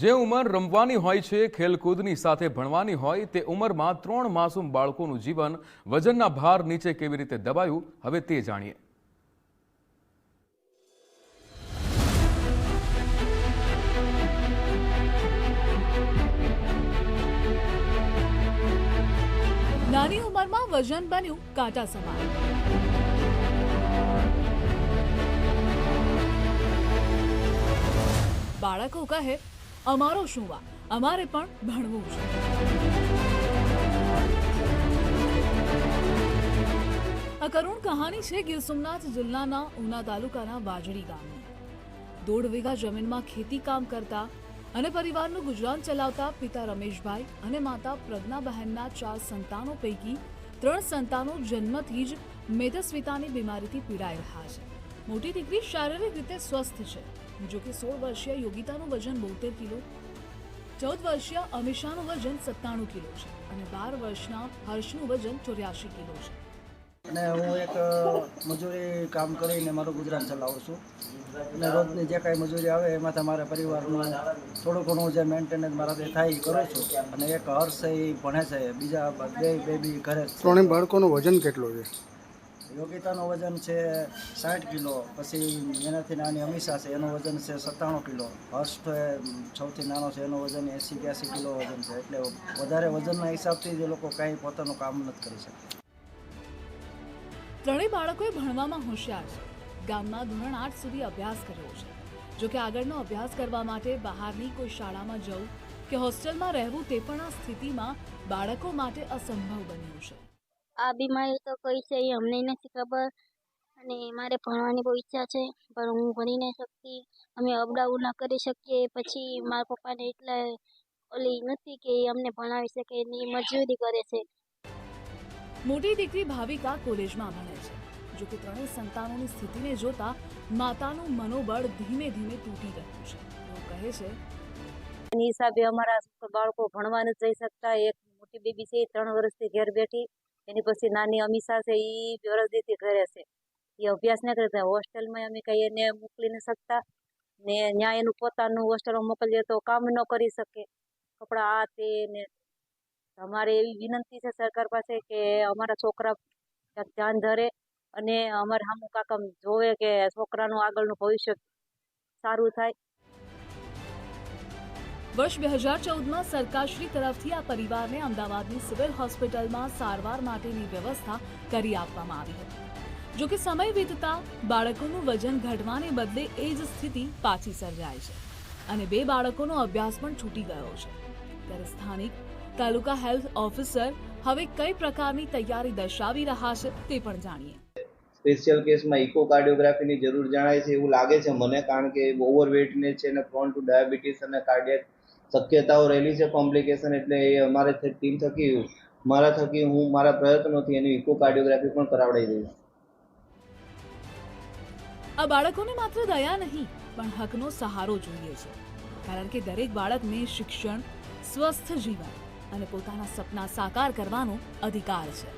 જે ઉંમર રમવાની હોય છે, ખેલકૂદની સાથે ભણવાની હોય, તે ઉંમરમાં ત્રણ માસૂમ બાળકોનું જીવન વજનના ભાર નીચે કેવી રીતે દબાયું, હવે તે જાણીએ. નાની ઉંમરમાં વજન બન્યું કાંટા સમાન. બાળકો કહે અમારો શું વા અમારે પણ ભણવું છે. આ કરુણ કહાની છે ગીર સોમનાથ જિલ્લાના ઉના તાલુકાના વાજડી ગામની દોઢ વીઘા જમીનમાં ખેતી કામ કરતા અને પરિવારનું ગુજરાન ચલાવતા પિતા રમેશભાઈ અને માતા પ્રજ્ઞાબહેનના ચાર સંતાનો પૈકી ત્રણ સંતાનો જન્મથી જ મેદસ્વિતાની બીમારીથી પીડાઈ રહ્યા છે. મોટી દીકરી શારીરિક રીતે સ્વસ્થ છે. જો કે સોળ વર્ષીય યોગિતાનું વજન બોતેર કિલો ચૌદ વર્ષીય અમિષાનું વજન સત્તાણું કિલો છે અને બાર વર્ષના હર્ષનું વજન ચોર્યાસી કિલો છે. અને હું એક મજૂરી કામ કરીને મારું ગુજરાન ચલાવું છું. અને રોજની જે કાંઈ મજૂરી આવે એમાંથી મારા પરિવારનું થોડું ઘણું જે મેન્ટેનન્સ મારાથી થાય એ કરું છું. અને એક હર્ષ એ ભણે છે. બીજા બે બેબી ઘરે ત્રણેય બાળકોનું વજન કેટલું છે? યોગિતાનું વજન છે સાઠ કિલો, પછી એનાથી નાની અમીષા છે, એનું વજન છે સત્તાણું કિલો. હર્ષ સૌથી નાનો છે, એનું વજન એંસી બ્યાસી કિલો વજન છે. એટલે વધારે વજનના હિસાબથી જે લોકો કાંઈ પોતાનું કામ નથી કરી શકતા. ત્રણેય બાળકોએ ભણવામાં હોશિયાર છે. ગામમાં ધોરણ આઠ સુધી અભ્યાસ કર્યો છે. જો કે આગળનો અભ્યાસ કરવા માટે બહારની કોઈ શાળામાં જવું કે હોસ્ટેલમાં રહેવું તે પણ આ સ્થિતિમાં બાળકો માટે અસંભવ બન્યું છે. આ બીમારી તો કઈ છે એ અમને નથી ખબર. અને મારે ભણવાની બહુ ઈચ્છા છે પણ હું ભણી નહીં શકતી. અમે અપડાઉન ના કરી શકીએ. પછી મારા પપ્પાને એટલા ઓલી નથી કે એ અમને ભણાવી શકે એની મજૂરી કરે છે. મોટી દીકરી ભાવિકા કોલેજમાં ભણે છે. જો કે ત્રણેય સંતાનોની સ્થિતિને જોતા માતાનું મનોબળ ધીમે ધીમે તૂટી રહ્યું છે. તેઓ કહે છે એની હિસાબે અમારા બાળકો ભણવા નથી જઈ શકતા. એક મોટી બેબી છે ત્રણ વર્ષથી ઘેર બેઠી. એની પછી નાની અમીષા છે એ વરસદીથી ઘરે છે. એ અભ્યાસ ન કરતા હોસ્ટેલમાં અમે કઈ એને મોકલી ન શકતા. ને ત્યાં એનું પોતાનું હોસ્ટેલમાં મોકલીએ તો કામ ન કરી શકે. કપડાં આ તે ને. અમારે એવી વિનંતી છે સરકાર પાસે કે અમારા છોકરા ક્યાંક ધ્યાન ધરે અને અમારે સામું કાકા જોવે કે છોકરાનું આગળનું ભવિષ્ય સારું થાય. વર્ષ બે હજાર ચૌદમાં સરકારશ્રી તરફથી આ પરિવારને અમદાવાદની સિવિલ હોસ્પિટલમાં સારવાર માટેની વ્યવસ્થા કરી આપવામાં આવી હતી. જો કે સમય વીતતા બાળકોનું વજન ઘટવાને બદલે એ જ સ્થિતિ પાછી સર્જાય છે અને બે બાળકોનો અભ્યાસ પણ છૂટી ગયો છે. ત્યારે સ્થાનિક તાલુકા હેલ્થ ઓફિસર હવે કઈ પ્રકારની તૈયારી દર્શાવી રહ્યા છે તે પણ જાણીએ. સ્પેશિયલ કેસમાં ઇકોકાર્ડિયોગ્રાફીની જરૂર જણાય છે એવું લાગે છે મને, કારણ કે ઓવરવેટને છે ને પ્રોન ટુ ડાયાબિટીસ અને કાર્ડિયક શક્યતાઓ રહેલી છે કોમ્પ્લિકેશન એટલે એ અમારે ટીમ થકી મારા થકી હું, મારા પ્રયત્નોથી એની ઇકોકાર્ડિયોગ્રાફી પણ કરાવડાવી દઈશ આ બાળકોને માત્ર દયા નહીં, પણ હકનો સહારો જોઈએ છે. કારણ કે દરેક બાળકને શિક્ષણ, સ્વસ્થ જીવન અને પોતાના સપના સાકાર કરવાનો અધિકાર છે.